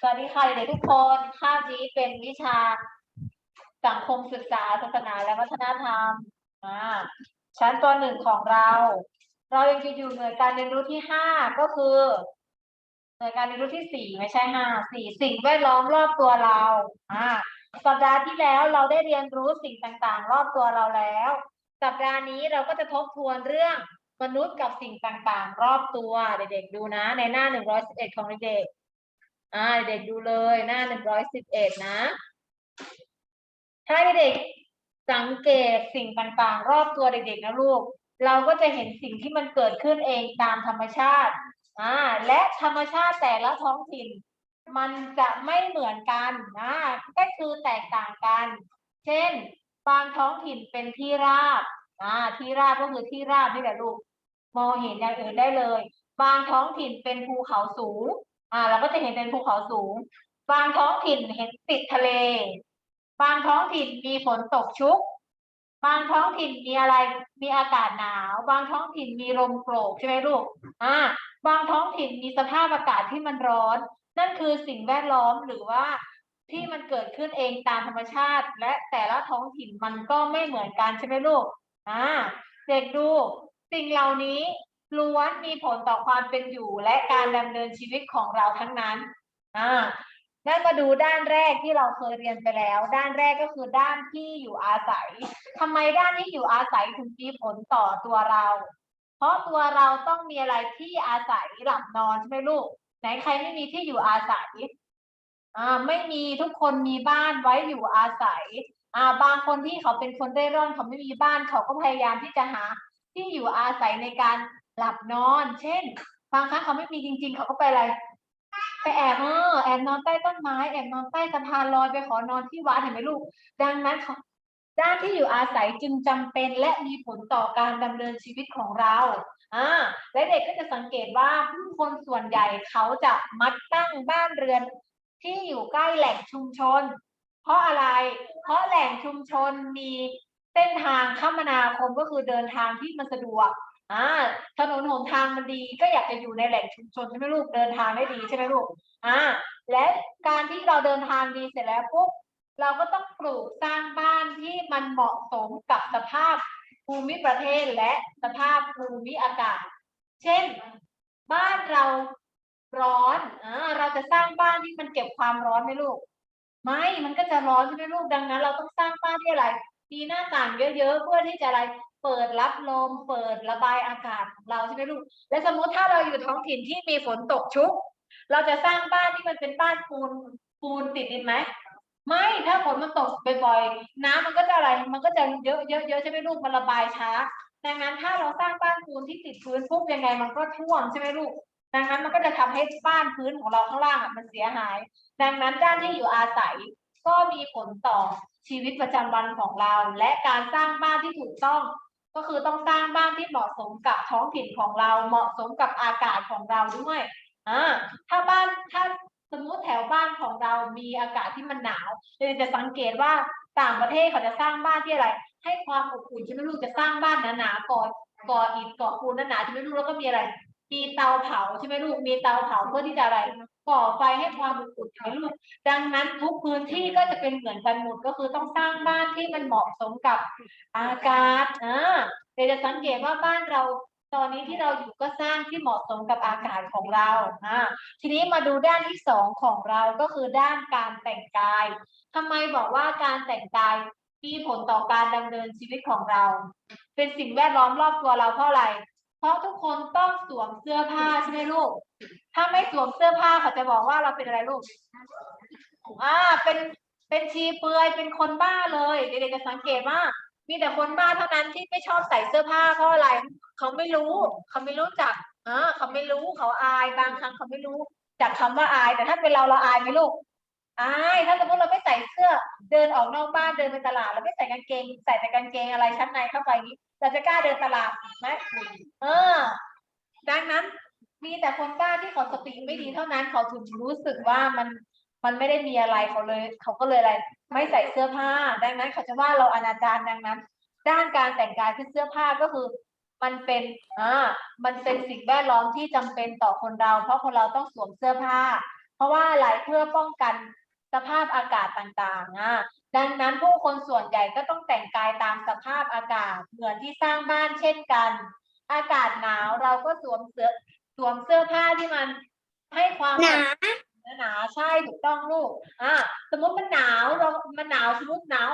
สวัสดีค่ะเด็กๆทุกคนคาบนี้เป็นวิชาสังคมศึกษาศาสนาและวัฒนธรรมอ่าชั้นตัวหนึ่งของเรา เรายังจะอยู่หน่วยการเรียนรู้ที่ห้าก็คือหน่วยการเรียนรู้ที่สี่ไม่ใช่ห้าสี่สิ่งแวดล้อมรอบตัวเราอ่าสัปดาห์ที่แล้วเราได้เรียนรู้สิ่งต่างๆ รอบตัวเราแล้ว สัปดาห์นี้เราก็จะทบทวนเรื่องมนุษย์กับสิ่งต่างๆ รอบตัวเด็กๆดูนะ ในหน้าหนึ่งร้อยสิบเอ็ดของเด็ก อ่าเด็กดูเลยหน้าหนึ่งร้อยสิบเอ็ดนะถ้าเด็กสังเกตสิ่งต่างๆ รอบตัวเด็กๆนะลูก เราก็จะเห็นสิ่งที่มันเกิดขึ้นเองตามธรรมชาติอ่าและธรรมชาติแต่ละท้องถิ่น มันจะไม่เหมือนกันนะก็คือแตกต่างกัน เช่น บางท้องถิ่นเป็นที่ราบอ่าที่ราบก็คือที่ราบนี่แหละลูกมองเห็นอย่างอื่นได้เลย บางท้องถิ่นเป็นภูเขาสูง อ่าเราก็จะเห็นเป็นภูเขาสูง บางท้องถิ่นเห็นติดทะเล บางท้องถิ่นมีฝนตกชุก บางท้องถิ่นมีอะไรมีอากาศหนาว บางท้องถิ่นมีลมโกรกใช่ไหมลูกอ่าบางท้องถิ่นมีสภาพอากาศที่มันร้อน นั่นคือสิ่งแวดล้อมหรือว่าที่มันเกิดขึ้นเองตามธรรมชาติ และแต่ละท้องถิ่นมันก็ไม่เหมือนกันใช่ไหมลูกอ่าเด็กดูสิ่งเหล่านี้ ล้วนมีผลต่อความเป็นอยู่และการดำเนินชีวิตของเราทั้งนั้นอ่านั่นมาดูด้านแรกที่เราเคยเรียนไปแล้ว ด้านแรกก็คือด้านที่อยู่อาศัยทำไมด้านที่อยู่อาศัยถึงมีผลต่อตัวเรา เพราะตัวเราต้องมีอะไรที่อาศัยหลับนอนใช่ไหมลูก ไหนใครไม่มีที่อยู่อาศัยอ่าไม่มีทุกคนมีบ้านไว้อยู่อาศัยอ่าบางคนที่เขาเป็นคนเร่ร่อนเขาไม่มีบ้านเขาก็พยายามที่จะหาที่อยู่อาศัยในการ หลับนอน เช่นบางครั้งเขาไม่มีจริง ๆ เขาก็ไปอะไร ไปแอบเออแอบนอนใต้ต้นไม้แอบนอนใต้สะพานลอยไปขอนอนที่วัดเห็นไหมลูก ดังนั้นด้านที่อยู่อาศัยจึงจำเป็นและมีผลต่อการดำเนินชีวิตของเราอ่าและเด็กก็จะสังเกตว่าผู้คนส่วนใหญ่เขาจะมักตั้งบ้านเรือนที่อยู่ใกล้แหล่งชุมชน เพราะอะไร เพราะแหล่งชุมชนมีเส้นทางคมนาคมก็คือเดินทางที่มันสะดวก อ่าถนนหนทางมันดีก็อยากจะอยู่ในแหล่งชุมชนใช่ไหมลูกเดินทางได้ดีใช่ไหมลูกอ่าและการที่เราเดินทางดีเสร็จแล้วปุ๊บเราก็ต้องปลูกสร้างบ้านที่มันเหมาะสมกับสภาพภูมิประเทศและสภาพภูมิอากาศ เช่น บ้านเราร้อนอ่าเราจะสร้างบ้านที่มันเก็บความร้อนไหมลูก ไม่ มันก็จะร้อนใช่ไหมลูกดังนั้น เราต้องสร้างบ้านที่อะไร มีหน้าต่างเยอะๆเพื่อที่จะอะไรเปิดรับลม เปิดระบายอากาศของเราใช่ไหมลูก และสมมุติถ้าเราอยู่ท้องถิ่นที่มีฝนตกชุก เราจะสร้างบ้านที่มันเป็นบ้านปูนปูนติดดินไหมไม่ถ้าฝนมันตกบ่อยๆน้ำมันก็จะอะไร มันก็จะเยอะเยอะๆใช่ไหมลูกมันระบายช้าดังนั้นถ้าเราสร้างบ้านปูนที่ติดพื้นปุ๊บยังไงมันก็ท่วมใช่ไหมลูกดังนั้นมันก็จะทำให้บ้านพื้นของเราข้างล่างอะมันเสียหาย ดังนั้นด้านที่อยู่อาศัยก็มีผลต่อชีวิตประจำวันของเรา และการสร้างบ้านที่ถูกต้อง ก็คือต้องสร้างบ้านที่เหมาะสมกับท้องถิ่นของเราเหมาะสมกับอากาศของเราด้วยอ่าถ้าบ้านถ้าสมมติแถวบ้านของเรามีอากาศที่มันหนาวเราจะสังเกตว่าต่างประเทศเขาจะสร้างบ้านที่อะไร ให้ความอบอุ่นใช่ไหมลูกจะสร้างบ้านหนาๆก่อก่ออิฐก่อปูนหนาๆใช่ไหมลูกแล้วก็มีอะไร มีเตาเผาใช่ไหมลูกมีเตาเผาเพื่อที่จะอะไร ก่อไฟให้ความอบอุ่นใช่ลูก ดังนั้นทุกพื้นที่ก็จะเป็นเหมือนกันหมดก็คือต้องสร้างบ้านที่มันเหมาะสมกับอากาศอ่าเดี๋ยวจะสังเกตว่าบ้านเราตอนนี้ที่เราอยู่ก็สร้างที่เหมาะสมกับอากาศของเราอ่าทีนี้มาดูด้านที่สองของเราก็คือด้านการแต่งกายทำไมบอกว่าการแต่งกายมีผลต่อการดำเนินชีวิตของเรา เป็นสิ่งแวดล้อมรอบตัวเราเพราะอะไร เพราะทุกคนต้องสวมเสื้อผ้าใช่ไหมลูก ถ้าไม่สวมเสื้อผ้าเขาจะบอกว่าเราเป็นอะไรลูก อ่า เป็นเป็นชีเปลือยเป็นคนบ้าเลยเด็กๆจะสังเกตว่ามีแต่คนบ้าเท่านั้นที่ไม่ชอบใส่เสื้อผ้าเพราะอะไร เขาไม่รู้ เขาไม่รู้จักอ่าเขาไม่รู้เขาอายบางครั้งเขาไม่รู้จากคำว่าอาย แต่ถ้าเป็นเราเราอายไหมลูกอายถ้าสมมติเราไม่ใส่เสื้อ ดินออกนอกบ้านเดินไปตลาดเราไม่ใส่กางเกง ใส่แต่กางเกงอะไรชั้นในเข้าไปนี้เราจะกล้าเดินตลาดไหมเออ ดังนั้นมีแต่คนกล้าที่เขาสติไม่ดีเท่านั้นเขาถึงรู้สึกว่ามันมันไม่ได้มีอะไรเขาเลย เขาก็เลยอะไร ไม่ใส่เสื้อผ้า ดังนั้นเขาจะว่าเราอนาจารดังนั้น ด้านการแต่งกายคือเสื้อผ้าก็คือ มันเป็นอ่ามันเป็นสิ่งแวดล้อมที่จำเป็นต่อคนเรา เพราะคนเราต้องสวมเสื้อผ้า เพราะว่าอะไรเพื่อป้องกัน สภาพอากาศต่างๆอะดังนั้นผู้คนส่วนใหญ่ก็ต้องแต่งกายตามสภาพอากาศเหมือนที่สร้างบ้านเช่นกัน อากาศหนาวเราก็สวมเสื้อสวมเสื้อผ้าที่มันให้ความหนาหนาใช่ถูกต้องลูกอ่าสมมติมันหนาวเรา มันหนาวสมมติหนาว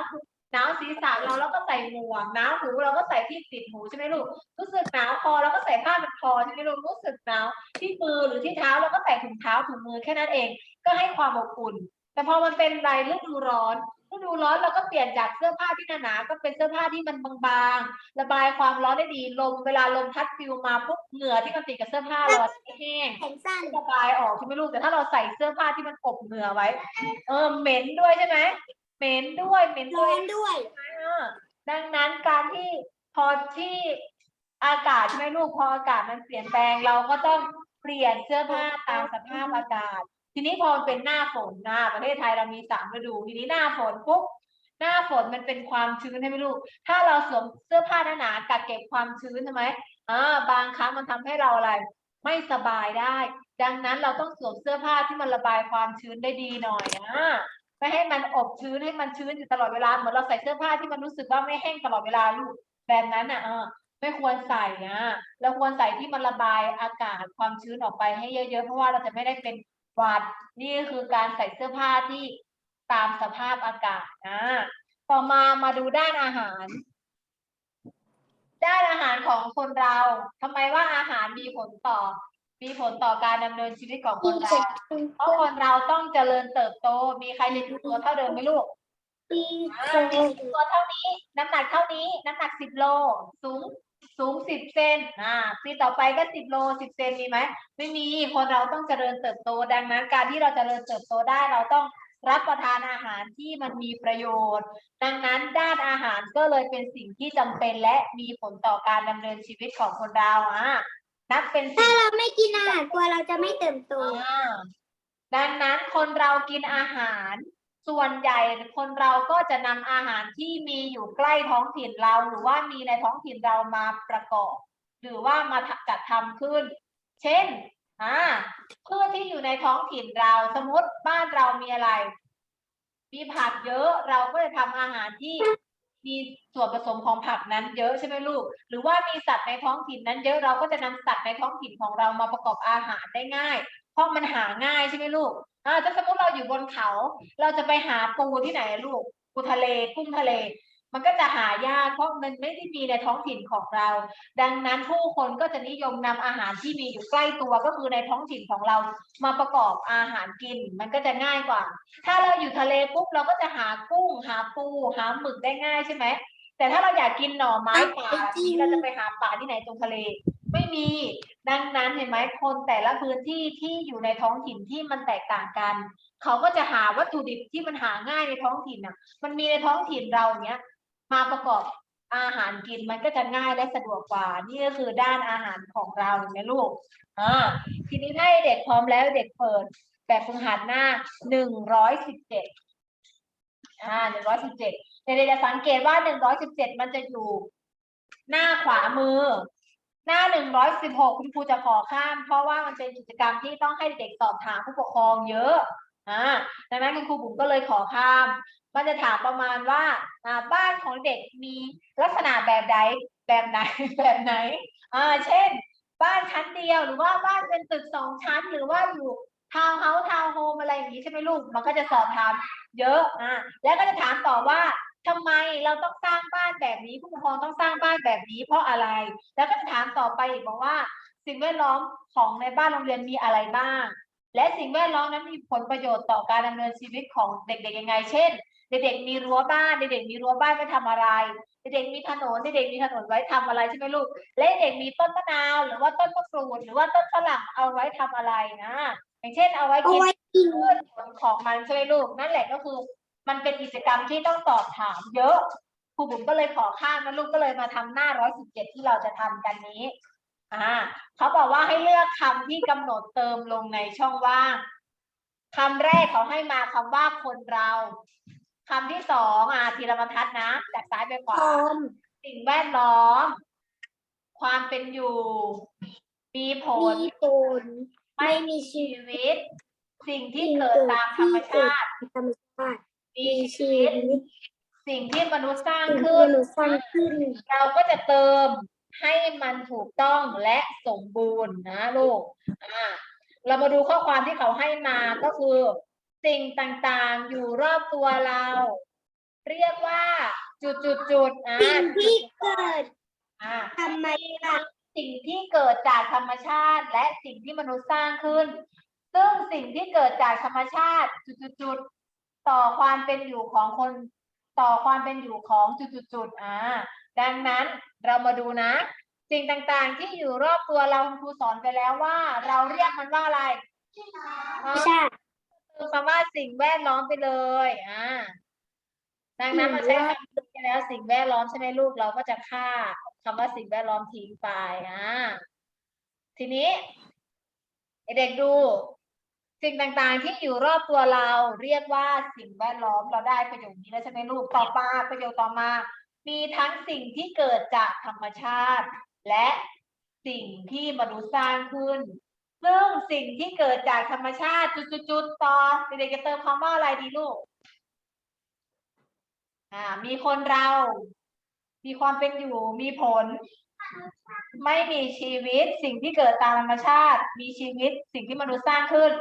หนาวศีรษะเราแล้วก็ใส่หมวกหนาวหูเราก็ใส่ที่ติดหูใช่ไหมลูกรู้สึกหนาวคอเราก็ใส่ผ้ามันคอใช่ไหมลูกรู้สึกหนาวที่มือหรือที่เท้าเราก็ใส่ถุงเท้าถุงมือแค่นั้นเอง ก็ให้ความอบอุ่น แต่พอมันเป็นไรฤดูร้อนฤดูร้อนเราก็เปลี่ยนจากเสื้อผ้าที่หนาๆก็เป็นเสื้อผ้าที่มันบางๆ ระบายความร้อนได้ดีลมเวลาลมพัดฟิวมาปุ๊บเหงื่อที่มันติดกับเสื้อผ้าเราอะแห้งแขนสั้นระบายออกใช่ไหมลูกแต่ถ้าเราใส่เสื้อผ้าที่มันอบเหงื่อไว้ เออเหม็นด้วยใช่ไหมเหม็นด้วยเหม็นด้ร้วอยนด้วยเออดังนั้นการที่พอที่อากาศใช่ไหมลูกพออากาศมันเปลี่ยนแปลงเราก็ต้องเปลี่ยนเสื้อผ้าตามสภาพอากาศ ทีนี้พอมันเป็นหน้าฝนนะประเทศไทยเรามีสามฤดู ทีนี้หน้าฝนปุ๊บหน้าฝนมันเป็นความชื้นใช่ไหมลูก ถ้าเราสวมเสื้อผ้าหนาๆกักเก็บความชื้นใช่ไหมอ่าบางครั้งมันทำให้เราอะไร ไม่สบายได้ ดังนั้นเราต้องสวมเสื้อผ้าที่มันระบายความชื้นได้ดีหน่อยอะไม่ให้มันอบชื้นให้มันชื้นอยู่ตลอดเวลาเหมือนเราใส่เสื้อผ้าที่มันรู้สึกว่าไม่แห้งตลอดเวลาลูกแบบนั้นอะไม่ควรใส่นะเราควรใส่ที่มันระบายอากาศความชื้นออกไปให้เยอะๆ เพราะว่าเราจะไม่ได้เป็น วัด นี่คือการใส่เสื้อผ้าที่ตามสภาพอากาศนะต่อมามาดูด้านอาหาร ด้านอาหารของคนเราทำไมว่าอาหารมีผลต่อ มีผลต่อการดำเนินชีวิตของคนเราเพราะคนเราต้องเจริญเติบโต มีใครเรียนอยู่ตัวเท่าเดิมไหมลูกปีอ่าเจมีตัวเท่านี้ น้ำหนักเท่านี้ น้ำหนักสิบโล สูง สูงสิบเซนอ่าปีต่อไปก็สิบโลสิบเซนมีไหม ไม่มี คนเราต้องเจริญเติบโต ดังนั้นการที่เราจเจริญเติบโตได้เราต้องรับประทานอาหารที่มันมีประโยชน์ ดังนั้นด้านอาหารก็เลยเป็นสิ่งที่จำเป็นและมีผลต่อการดำเนินชีวิตของคนเราอะนับเป็นสิ่ถ้างเราไม่กินอาหารกลัวเราจะไม่เติบโตอ่าดังนั้นคนเรากินอาหาร ส่วนใหญ่คนเราก็จะนำอาหารที่มีอยู่ใกล้ท้องถิ่นเรา หรือว่ามีในท้องถิ่นเรามาประกอบ หรือว่ามาจัดทำขึ้น เช่นอ่าพืชที่อยู่ในท้องถิ่นเราสมมติบ้านเรามีอะไร มีผักเยอะเราก็จะทำอาหารที่มีส่วนผสมของผักนั้นเยอะใช่ไหมลูก หรือว่ามีสัตว์ในท้องถิ่นนั้นเยอะเราก็จะนำสัตว์ในท้องถิ่นของเรามาประกอบอาหารได้ง่าย เพราะมันหาง่ายใช่ไหมลูก อ่าถ้าสมมติเราอยู่บนเขา เราจะไปหาปูที่ไหนอะลูกปูทะเลกุ้งทะเล มันก็จะหายากเพราะมันไม่ได้มีในท้องถิ่นของเรา ดังนั้นผู้คนก็จะนิยมนำอาหารที่มีอยู่ใกล้ตัวก็คือในท้องถิ่นของเรามาประกอบอาหารกิน มันก็จะง่ายกว่า ถ้าเราอยู่ทะเลปุ๊บเราก็จะหากุ้งหาปูหาหมึกได้ง่ายใช่ไหมแต่ถ้าเราอยากกินหน่อไม้ป่าไปกินเราจะไปหาป่าที่ไหนตรงทะเล ไม่มี ดังนั้นเห็นไหมคนแต่ละพื้นที่ที่อยู่ในท้องถิ่นที่มันแตกต่างกัน เขาก็จะหาวัตถุดิบที่มันหาง่ายในท้องถิ่นน่ะ มันมีในท้องถิ่นเราเนี้ย มาประกอบอาหารกินมันก็จะง่ายและสะดวกกว่า นี่ก็คือด้านอาหารของเราเห็นไหมลูกอ่าทีนี้ให้เด็กพร้อมแล้วเด็กเปิดแบบฝึกหัดหน้าหนึ่งร้อยสิบเจ็ดอ่าหนึ่งร้อยสิบเจ็ดเด็กๆจะสังเกตว่าหนึ่งร้อยสิบเจ็ดมันจะอยู่หน้าขวามือ หน้าหนึ่งร้อยสิบหกคุณครูจะขอข้าม เพราะว่ามันเป็นกิจกรรมที่ต้องให้เด็กสอบถามผู้ปกครองเยอะอ่าดังนั้นคุณครูบุ๋มก็เลยขอข้าม มันจะถามประมาณว่าอ่าบ้านของเด็กมีลักษณะแบบใดแบบไหนแบบไหนอ่าเช่น บ้านชั้นเดียวหรือว่าบ้านเป็นตึกสองชั้น หรือว่าอยู่ทาวน์เฮาส์ทาวน์โฮมอะไรอย่างนี้ใช่ไหมลูก มันก็จะสอบถามเยอะอ่าแล้วก็จะถามต่อว่า ทำไมเราต้องสร้างบ้านแบบนี้ผู้ปกครองต้องสร้างบ้านแบบนี้ เพราะอะไร แล้วก็จะถามต่อไปอีกบอกว่า สิ่งแวดล้อมของในบ้านโรงเรียนมีอะไรบ้าง และสิ่งแวดล้อมนั้นมีผลประโยชน์ต่อการดำเนินชีวิตของเด็กๆยังไง เช่น เด็กๆมีรั้วบ้าน เด็กๆมีรั้วบ้านไว้ทำอะไร เด็กๆมีถนนเด็กๆมีถนนไว้ทำอะไรใช่ไหมลูก และเด็กมีต้นมะนาวหรือว่าต้นมะกรูดหรือว่าต้นฝรั่งเอาไว้ทำอะไรนะ อย่างเช่น เอาไว้เอากินไว้กินพืชผลของมันใช่ไหมลูกนั่นแหละก็คือ มันเป็นกิจกรรมที่ต้องตอบถามเยอะครูบุ๋มก็เลยขอข้ามนะลูกก็เลยมาทำหน้าร้อยสิบเจ็ดที่เราจะทำกันนี้อ่าเขาบอกว่าให้เลือกคำที่กำหนดเติมลงในช่องว่างคำแรกเขาให้มาคำว่าคนเราคำที่สองอ่าทีละบรรทัดนะจากซ้ายไปขพวาร้อมสิ่งแวดล้อม ความเป็นอยู่ มีผลมีผลไม่มีชีวิตผสิ่งที่เกิดตามธรรมชาติธรร มชาติมีมีชีชีวิตวิตสิ่งที่มนุษย์สร้างสิ่งที่ขึ้นมนุษย์สร้างขึ้น เราก็จะเติมให้มันถูกต้องและสมบูรณ์นะลูกอ่าเรามาดูข้อความที่เขาให้มาก็คือ สิ่งต่างๆอยู่รอบตัวเรา เรียกว่าจุดจุดจุดๆๆอ่าสิ่งที่เกิดอ่าธรรมชาติสิ่งที่เกิดจากธรรมชาติ และสิ่งที่มนุษย์สร้างขึ้น ซึ่งสิ่งที่เกิดจากธรรมชาติจุดๆๆ ต่อความเป็นอยู่ของคนต่อความเป็นอยู่ของจุดๆๆอ่าดังนั้นเรามาดูนะ สิ่งต่างๆที่อยู่รอบตัวเราคุณครูสอนไปแล้วว่า เราเรียกมันว่าอะไรธรรมชาติคือคำว่าสิ่งแวดล้อมไปเลยอ่าดังนั้นเราใช้คำนี้ไปแล้วสิ่งแวดล้อมใช่ไหมลูกเราก็จะฆ่าคำว่าสิ่งแวดล้อมทิ้งไปอ่าทีนี้เด็กๆดู สิ่งต่างๆ ที่อยู่รอบตัวเราเรียกว่าสิ่งแวดล้อมเราได้ประโยคนี้แล้วใช่ไหมลูกต่อมาประโยคต่อมา มีทั้งสิ่งที่เกิดจากธรรมชาติ และสิ่งที่มนุษย์สร้างขึ้น ซึ่งสิ่งที่เกิดจากธรรมชาติจุดๆๆต่อเด็กๆจะเติมคำว่าอะไรดีลูกอ่ามีคนเรา มีความเป็นอยู่มีผลไม่มีชีวิตสิ่งที่เกิดตามธรรมชาติ มีชีวิตสิ่งที่มนุษย์สร้างขึ้น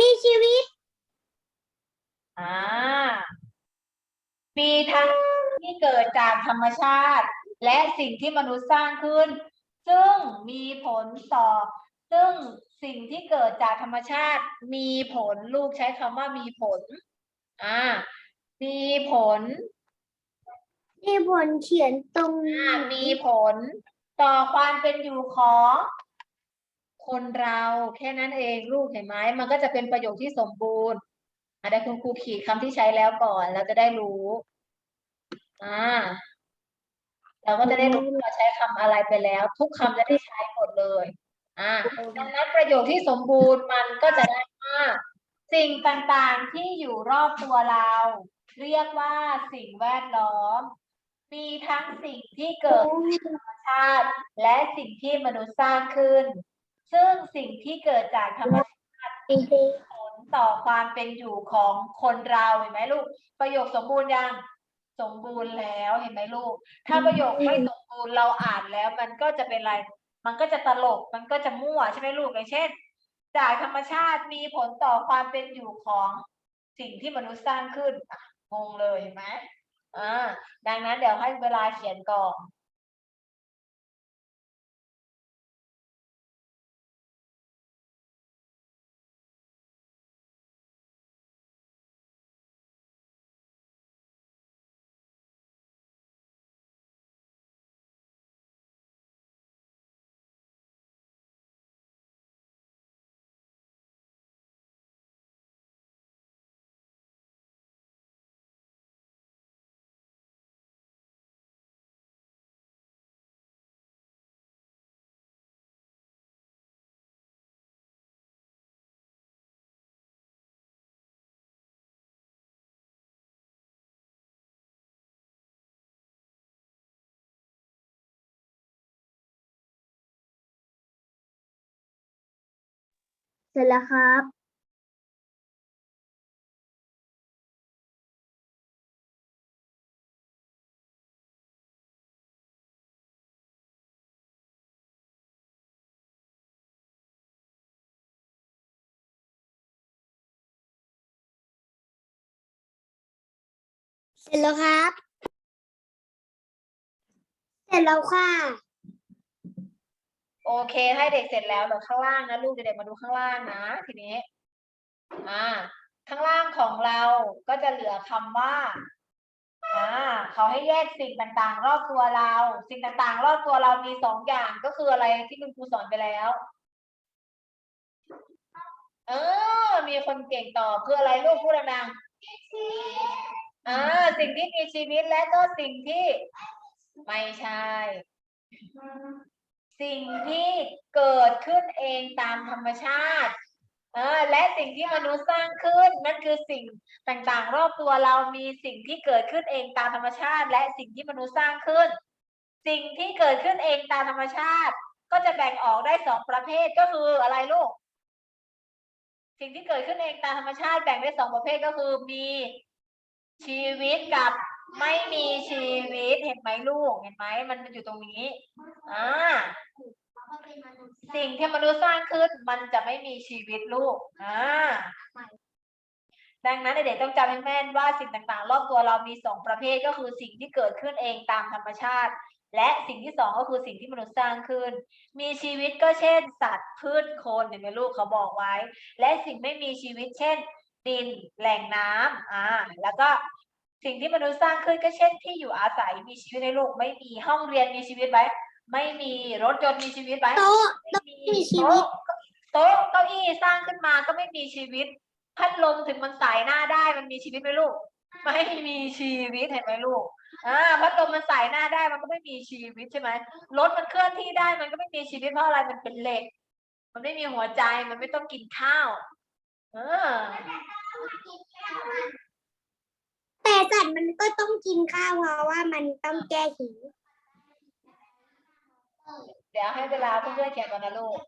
มีชีวิต อ่า มีทั้งที่เกิดจากธรรมชาติ และสิ่งที่มนุษย์สร้างขึ้น ซึ่งมีผลต่อ ซึ่งสิ่งที่เกิดจากธรรมชาติ มีผลลูกใช้คำว่ามีผล อ่า มีผล มีผลเขียนตรง อ่า มีผลต่อความเป็นอยู่ของ คนเราแค่นั้นเองลูกเห็นไหมมันก็จะเป็นประโยคที่สมบูรณ์อะเดี๋ยวคุณครูขีดคำที่ใช้แล้วก่อนเราจะได้รู้อ่าเราก็จะได้รู้ว่าเราใช้คำอะไรไปแล้ว ทุกคำจะได้ใช้หมดเลยอ่าดังนั้นประโยคที่สมบูรณ์มันก็จะได้ว่าสิ่งต่างๆที่อยู่รอบตัวเรา เรียกว่าสิ่งแวดล้อม มีทั้งสิ่งที่เกิดธรรมชาติ และสิ่งที่มนุษย์สร้างขึ้น ซึ่งสิ่งที่เกิดจากธรรมชาติมีผลต่อความเป็นอยู่ของคนเราเห็นไหมลูก ประโยคสมบูรณ์ยังสมบูรณ์แล้วเห็นไหมลูก ถ้าประโยคไม่สมบูรณ์เราอ่านแล้ว มันก็จะเป็นอะไร มันก็จะตลก มันก็จะมั่วใช่ไหมลูกอย่างเช่น จากธรรมชาติมีผลต่อความเป็นอยู่ของสิ่งที่มนุษย์สร้างขึ้นงงเลยเห็นไหมอ่าดังนั้นเดี๋ยวให้เวลาเขียนก่อน เสร็จแล้วครับ เสร็จแล้วครับ เสร็จแล้วค่ะ โอเค ให้เด็กเสร็จแล้วเดี๋ยวข้างล่างนะลูกเด็กๆมาดูข้างล่างนะ ทีนี้ อ่า ข้างล่างของเราก็จะเหลือคำว่า อ่าเขาให้แยกสิ่งต่างๆ รอบตัวเรา สิ่งต่างๆ รอบตัวเรามีสองอย่างก็คืออะไรที่คุณครูสอนไปแล้ว เออ มีคนเก่งตอบคืออะไรลูกพูดดังๆอ่าสิ่งที่มีชีวิตและก็สิ่งที่ไม่ใช่ สิ่งที่เกิดขึ้นเองตามธรรมชาติเออและสิ่งที่มนุษย์สร้างขึ้นนั่นคือสิ่งต่างๆ รอบตัวเรามีสิ่งที่เกิดขึ้นเองตามธรรมชาติ และสิ่งที่มนุษย์สร้างขึ้น สิ่งที่เกิดขึ้นเองตามธรรมชาติ ก็จะแบ่งออกได้สองประเภทก็คืออะไรลูก สิ่งที่เกิดขึ้นเองตามธรรมชาติแบ่งได้สองประเภทก็คือมีชีวิตกับ ไม่มีชีวิตเห็นไหมลูกเห็นไหมมันอยู่ตรงนี้อ่าสิ่งที่มนุษย์สร้างขึ้นมันจะไม่มีชีวิตลูกอ่าดังนั้นเด็กๆต้องจำให้แม่นว่าสิ่งต่างๆ รอบตัวเรามีสองประเภทก็คือสิ่งที่เกิดขึ้นเองตามธรรมชาติ และสิ่งที่สองก็คือสิ่งที่มนุษย์สร้างขึ้น มีชีวิตก็เช่น สัตว์พืชคนเห็นไหมลูกเขาบอกไว้ และสิ่งไม่มีชีวิตเช่น ดินแหล่งน้ำอ่าแล้วก็ สิ่งที่มนุษย์สร้างขึ้นก็เช่นที่อยู่อาศัยมีชีวิตในโลกไม่มีห้องเรียนมีชีวิตไหมไม่มีรถยนต์มีชีวิตไหมโต๊ะไม่มีมีชีวิต โต๊ะโต๊ะเก้าอี้สร้างขึ้นมาก็ไม่มีชีวิต พัดลมถึงมันสายหน้าได้มันมีชีวิตไหมลูกไม่มีชีวิตเห็นไหมลูกอ่าพัดลมมันสายหน้าได้มันก็ไม่มีชีวิตใช่ไหมรถมันเคลื่อนที่ได้มันก็ไม่มีชีวิตเพราะอะไรมันเป็นเหล็ก มันไม่มีหัวใจมันไม่ต้องกินข้าวเออ แต่สัตว์มันก็ต้องกินข้าวเพราะว่ามันต้องแก้หิว เดี๋ยวให้เวลาเพื่อนๆเขียนก่อนนะลูก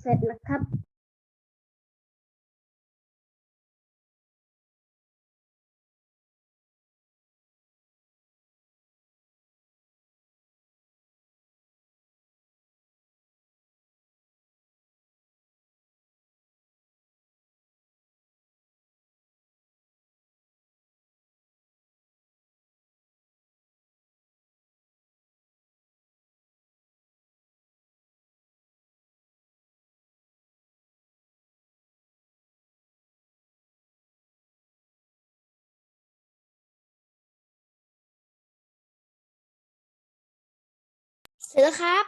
เสร็จแล้วครับ เสร็จแล้วครับ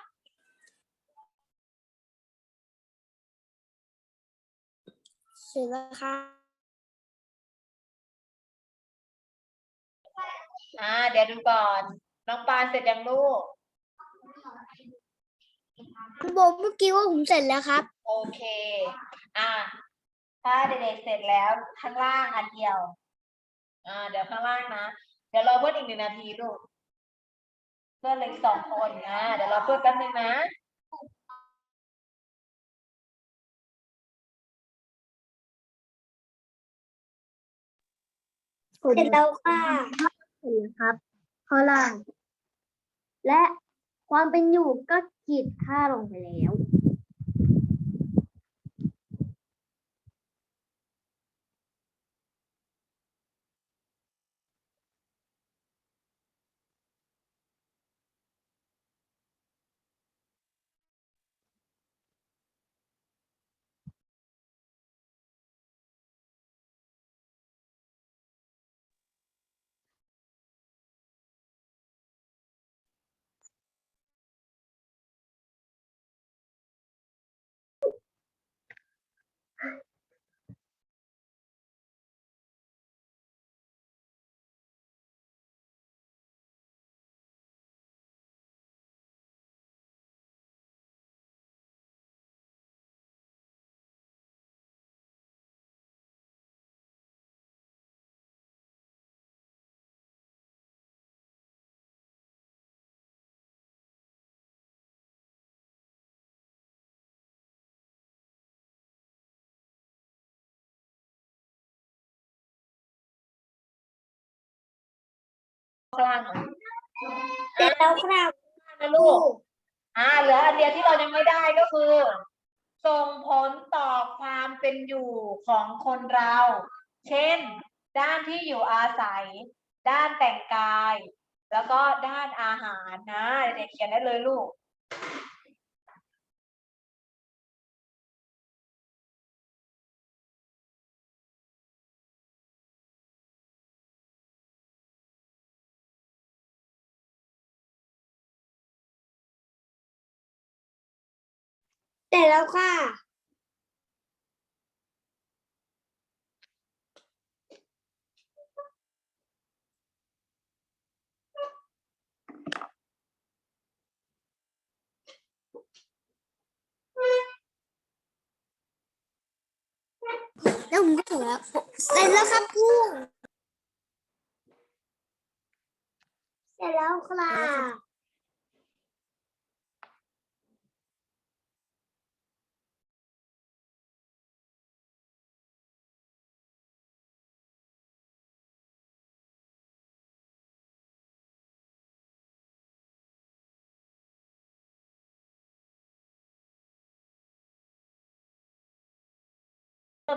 เสร็จแล้วครับอ่าเดี๋ยวดูก่อน น้องปานเสร็จยังลูกบอกเมื่อกี้ว่าผมเสร็จแล้วครับ โอเค อ่า ถ้าเด็กๆเสร็จแล้วข้างล่างอันเดียว อ่า เดี๋ยวข้างล่างนะ เดี๋ยวรอเพื่อนอีกหนึ่งนาทีลูก เพื่อนเหลยสองคนอ่าเดี๋ยวรอเพื่อนแป๊บนึงนะเสร็จแล้วค่ะเห็นครับข้อล่าง และความเป็นอยู่ก็ขีดค่าลงไปแล้ว กลางหน่อยเสร็จแล้วครับนะลูก อ่าเหลืออันเดียวที่เรายังไม่ได้ก็คือ ส่งผลต่อความเป็นอยู่ของคนเรา เช่น ด้านที่อยู่อาศัย ด้านแต่งกาย แล้วก็ด้านอาหารนะเด็กเขียนได้เลยลูก เสร็จแล้วค่ะ แล้วผมก็ถึงแล้วเสร็จแล้วครับครูเสร็จแล้วครั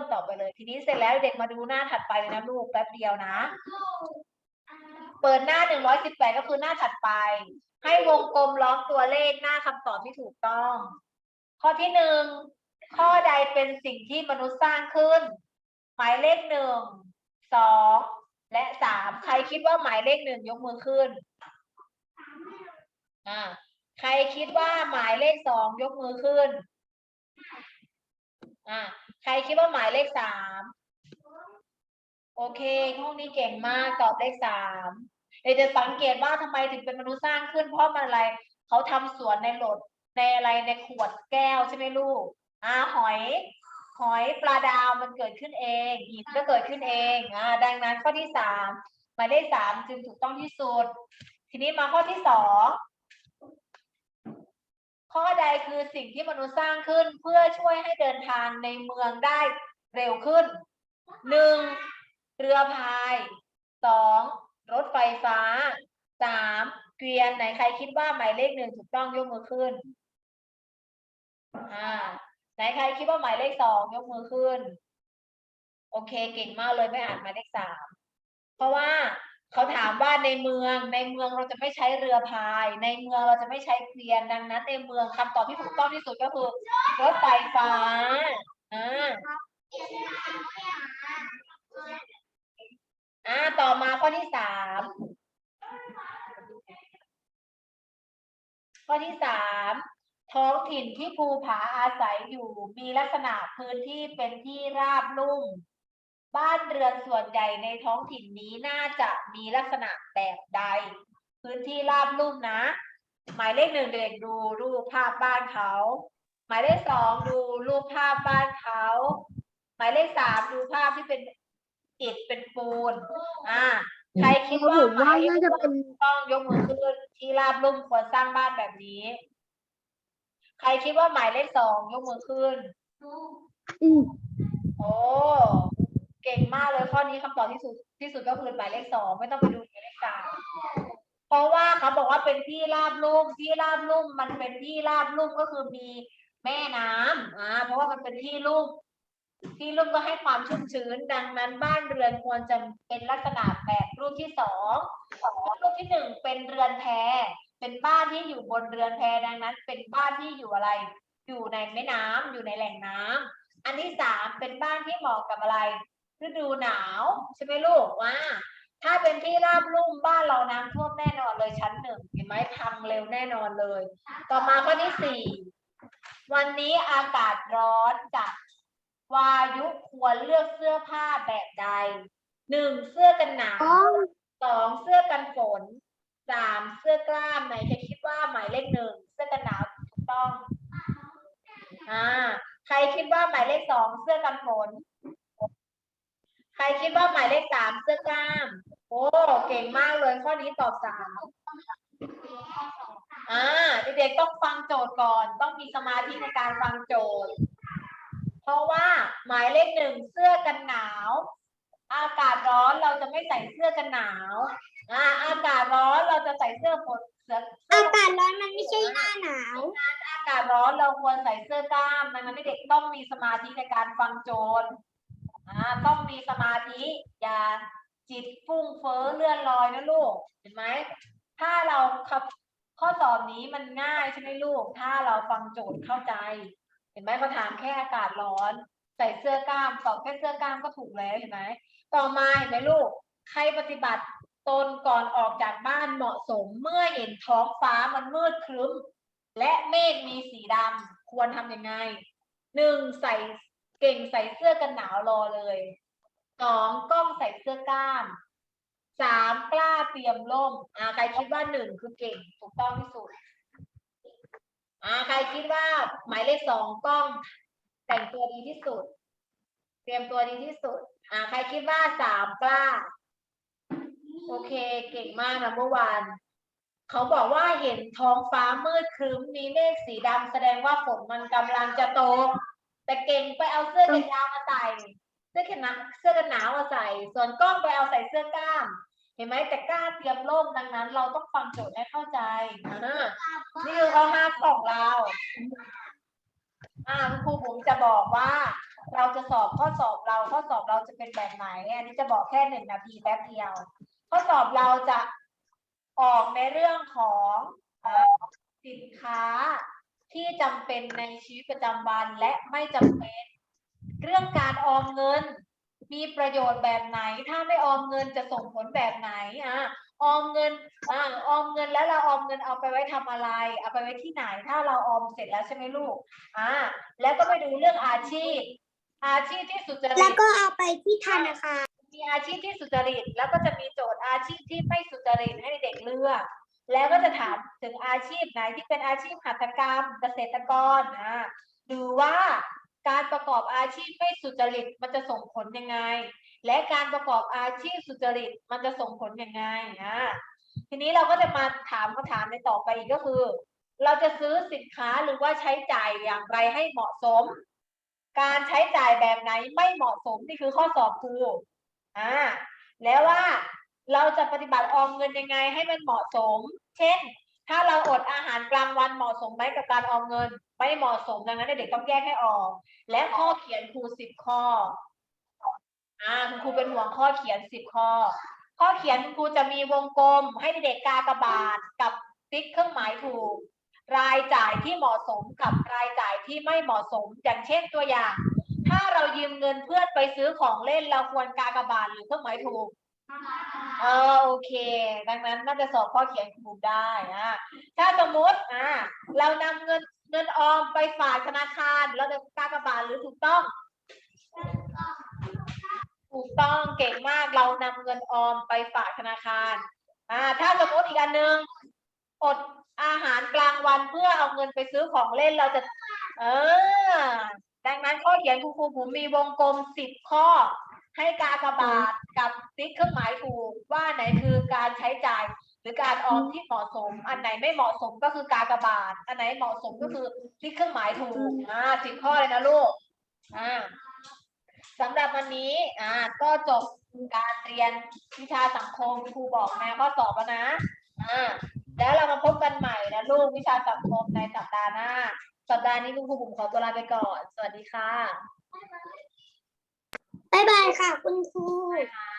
บเริ่มต่อไปเลย ทีนี้เสร็จแล้วเด็กมาดูหน้าถัดไปเลยนะลูกแป๊บเดียวนะ เปิดหน้าหนึ่งร้อยสิบแปดก็คือหน้าถัดไป ให้วงกลมล้อมตัวเลขหน้าคำตอบที่ถูกต้อง ข้อที่หนึ่งข้อใดเป็นสิ่งที่มนุษย์สร้างขึ้น หมายเลขหนึ่งสองและสามใครคิดว่าหมายเลขหนึ่งยกมือขึ้นอ่าใครคิดว่าหมายเลขสองยกมือขึ้น อ่าใครคิดว่าหมายเลขสามโอเคห้องนี้เก่งมากตอบเลขสามเดี๋ยวจะสังเกตว่าทำไมถึงเป็นมนุษย์สร้างขึ้นเพราะมันอะไรเขาทำสวนในโหลดในอะไรในขวดแก้วใช่ไหมลูกอ่าหอย หอยปลาดาวมันเกิดขึ้นเองหินก็เกิดขึ้นเองอ่าดังนั้นข้อที่สามหมายเลขสามจึงถูกต้องที่สุด ทีนี้มาข้อที่สอง ข้อใดคือสิ่งที่มนุษย์สร้างขึ้นเพื่อช่วยให้เดินทางในเมืองได้เร็วขึ้นหนึ่งเรือพายสองรถไฟฟ้าสามเกวียนไหนใครคิดว่าหมายเลขหนึ่งถูกต้องยกมือขึ้นอ่าไหนใครคิดว่าหมายเลขสองยกมือขึ้น โอเคเก่งมากเลยไม่อ่านหมายเลขสามเพราะว่า เขาถามว่าในเมืองในเมืองเราจะไม่ใช้เรือพาย ในเมืองเราจะไม่ใช้เกวียนดังนั้น ในเมืองคำตอบที่ถูกต้องที่สุดก็คือรถไฟฟ้าอ่าอ่าต่อมาข้อที่สามข้อที่สามท้องถิ่นที่ภูผาอาศัยอยู่ มีลักษณะพื้นที่เป็นที่ราบลุ่ม บ้านเรือนส่วนใหญ่ในท้องถิ่นนี้น่าจะมีลักษณะแบบใด พื้นที่ราบลุ่มนะ หมายเลขหนึ่งเด็กดูรูปภาพบ้านเขา หมายเลขสองดูรูปภาพบ้านเขา หมายเลขสามดูภาพที่เป็นอิฐเป็นปูน อ่าใครคิดว่าผมว่าหมยลขน่าจะเป็นต้องยกมือขึ้นที่ราบลุ่มควรสร้างบ้านแบบนี้ ใครคิดว่าหมายเลขสองยกมือขึ้นอืมโอ้ เก่งมากเลยข้อนี้คำตอบที่สุดที่สุดก็คือหมายเลขสองไม่ต้องไปดูหมายเลขสามเพราะว่าเขาบอกว่าเป็นที่ราบลุ่มที่ราบลุ่มมันเป็นที่ราบลุ่มก็คือมีแม่น้ำอ่าเพราะว่ามันเป็นที่ลุ่มที่ลุ่มก็ให้ความชุ่มชื้น ดังนั้นบ้านเรือนควรจะเป็นลักษณะแบบรูปที่สองรูปที่หนึ่งเป็นเรือนแพเป็นบ้านที่อยู่บนเรือนแพดังนั้น เป็นบ้านที่อยู่อะไร อยู่ในแม่น้ำอยู่ในแหล่งน้ำอันที่สามเป็นบ้านที่เหมาะกับอะไร ฤดูหนาวใช่ไหมลูกว่า ถ้าเป็นที่ราบลุ่มบ้านเราน้ำท่วมแน่นอนเลยชั้นหนึ่งเห็นไหมพังเร็วแน่นอนเลย ต่อมาข้อที่สี่วันนี้อากาศร้อนจัดวายุควรเลือกเสื้อผ้าแบบใดหนึ่งเสื้อกันหนาวสองเสื้อกันฝนสามเสื้อกล้ามไหนจะคิดว่าหมายเลขหนึ่งเสื้อกันหนาวถูกต้องอ่าใครคิดว่าหมายเลขสองเสื้อกันฝน ใครคิดว่าหมายเลขสามเสื้อกล้าม โอ้เก่งมากเลยข้อนี้ตอบสามอ่าเด็กๆต้องฟังโจทย์ก่อน ต้องมีสมาธิในการฟังโจทย์ เพราะว่าหมายเลขหนึ่งเสื้อกันหนาว อากาศร้อนเราจะไม่ใส่เสื้อกันหนาวอ่าอากาศร้อนเราจะใส่เสื้อฝนเสื้ออากาศร้อนมันไม่ใช่หน้าหนาวอากาศร้อนเราควรใส่เสื้อกล้ามดังนั้นเด็กต้องมีสมาธิในการฟังโจทย์อ่า ต้องมีสมาธิ อย่าจิตฟุ้งเฟ้อเลื่อนลอยนะลูก เห็นไหม ถ้าเราขับข้อสอบนี้มันง่ายใช่ไหมลูก ถ้าเราฟังโจทย์เข้าใจ เห็นไหมเขาถามแค่อากาศร้อน ใส่เสื้อกล้ามตอบแค่เสื้อกล้ามก็ถูกแล้วเห็นไหม ต่อมาเห็นไหมลูก ใครปฏิบัติตนก่อนออกจากบ้านเหมาะสมเมื่อเห็นท้องฟ้ามันมืดครึ้ม และเมฆมีสีดำควรทำยังไงหนึ่งใส่ เก่งใส่เสื้อกันหนาวรอเลยสองกล้องใส่เสื้อกล้ามสามกล้าเตรียมร่มอ่าใครคิดว่าหนึ่งคือเก่งถูกต้องที่สุดอ่าใครคิดว่าหมายเลขสองกล้อง แต่งตัวดีที่สุด เตรียมตัวดีที่สุดอ่าใครคิดว่าสามกล้า โอเค เก่งมากนะเมื่อวานเขาบอกว่าเห็นท้องฟ้ามืดครึ้มมีเมฆสีดำแสดงว่าฝนมันกำลังจะตก แต่เก่งไปเอาเสื้อกันยาวมาใส่ เสื้อกันหนาวเสื้อกันหนาวมาใส่ ส่วนกล้องไปเอาใส่เสื้อกล้าม เห็นไหมแต่กล้าเตรียมร่มดังนั้น เราต้องฟังโจทย์ให้เข้าใจอ่านี่คือข้อห้าของเรา อ่าคุณครูผมจะบอกว่า เราจะสอบข้อสอบเราข้อสอบเราจะเป็นแบบไหนอันนี้จะบอกแค่หนึ่งนาทีแป๊บเดียว ข้อสอบเราจะออกในเรื่องของเอ่อสินค้า ที่จำเป็นในชีวิตประจำวันและไม่จำเป็น เรื่องการออมเงิน มีประโยชน์แบบไหน ถ้าไม่ออมเงินจะส่งผลแบบไหนอะออมเงินอ่าออมเงินแล้วเราออมเงินเอาไปไว้ทำอะไร เอาไปไว้ที่ไหน ถ้าเราออมเสร็จแล้วใช่ไหมลูกอ่าแล้วก็ไปดูเรื่องอาชีพ อาชีพที่สุจริแล้วตก็เอาไปที่ธนาคารมีอาชีพที่สุจริต แล้วก็จะมีโจทย์อาชีพที่ไม่สุจริตให้เด็กเลือก แล้วก็จะถามถึงอาชีพไหนที่เป็นอาชีพหัตถกรรมเกษตรกรอ่าดูว่าการประกอบอาชีพไม่สุจริตมันจะส่งผลยังไง และการประกอบอาชีพสุจริตมันจะส่งผลยังไงอ่าทีนี้เราก็จะมาถามคำถามในต่อไปอีกก็คือ เราจะซื้อสินค้าหรือว่าใช้จ่ายอย่างไรให้เหมาะสม การใช้จ่ายแบบไหนไม่เหมาะสมนี่คือข้อสอบครูอ่าแล้วว่า เราจะปฏิบัติออมเงินยังไงให้มันเหมาะสม เช่น ถ้าเราอดอาหารกลางวันเหมาะสมไหมกับการออมเงิน ไม่เหมาะสมดังนั้นเด็กต้องแยกให้ออก และข้อเขียนครูสิบข้ออ่าคุณครูเป็นห่วงข้อเขียนสิบข้อ ข้อเขียนคุณครูจะมีวงกลม ให้เด็กกากบาทกับติ๊กเครื่องหมายถูก รายจ่ายที่เหมาะสมกับรายจ่ายที่ไม่เหมาะสม อย่างเช่นตัวอย่าง ถ้าเรายืมเงินเพื่อนไปซื้อของเล่นเราควรกากบาทหรือเครื่องหมายถูก เออโอเค ดังนั้นน่าจะสอบข้อเขียนถูกได้อะถ้าสมมติอ่าเรานำเงินเงินออมไปฝากธนาคารเราจะกากบาทหรือถูกต้อง ถูกต้องเก่งมากเรานำเงินออมไปฝากธนาคารอ่าถ้าสมมติอีกอันหนึ่งอดอาหารกลางวันเพื่อเอาเงินไปซื้อของเล่นเราจะ เออ ดังนั้นข้อเขียนครูครูผมมีวงกลมสิบข้อ ให้กากบาทกับติ๊กเครื่องหมายถูกว่าไหนคือการใช้จ่ายหรือการออมที่เหมาะสม อันไหนไม่เหมาะสมก็คือกากบาท อันไหนเหมาะสมก็คือติ๊กเครื่องหมายถูกอ่าสิบข้อเลยนะลูกอ่าสำหรับวันนี้อ่าก็จบการเรียนวิชาสังคมครูบอกแม่ข้อสอบแล้วนะอ่าแล้วเรามาพบกันใหม่นะลูกวิชาสังคมในสัปดาห์หน้า สัปดาห์นี้คุณครูผมขอตัวลาไปก่อน สวัสดีค่ะ บ๊ายบายค่ะคุณครูค่ะ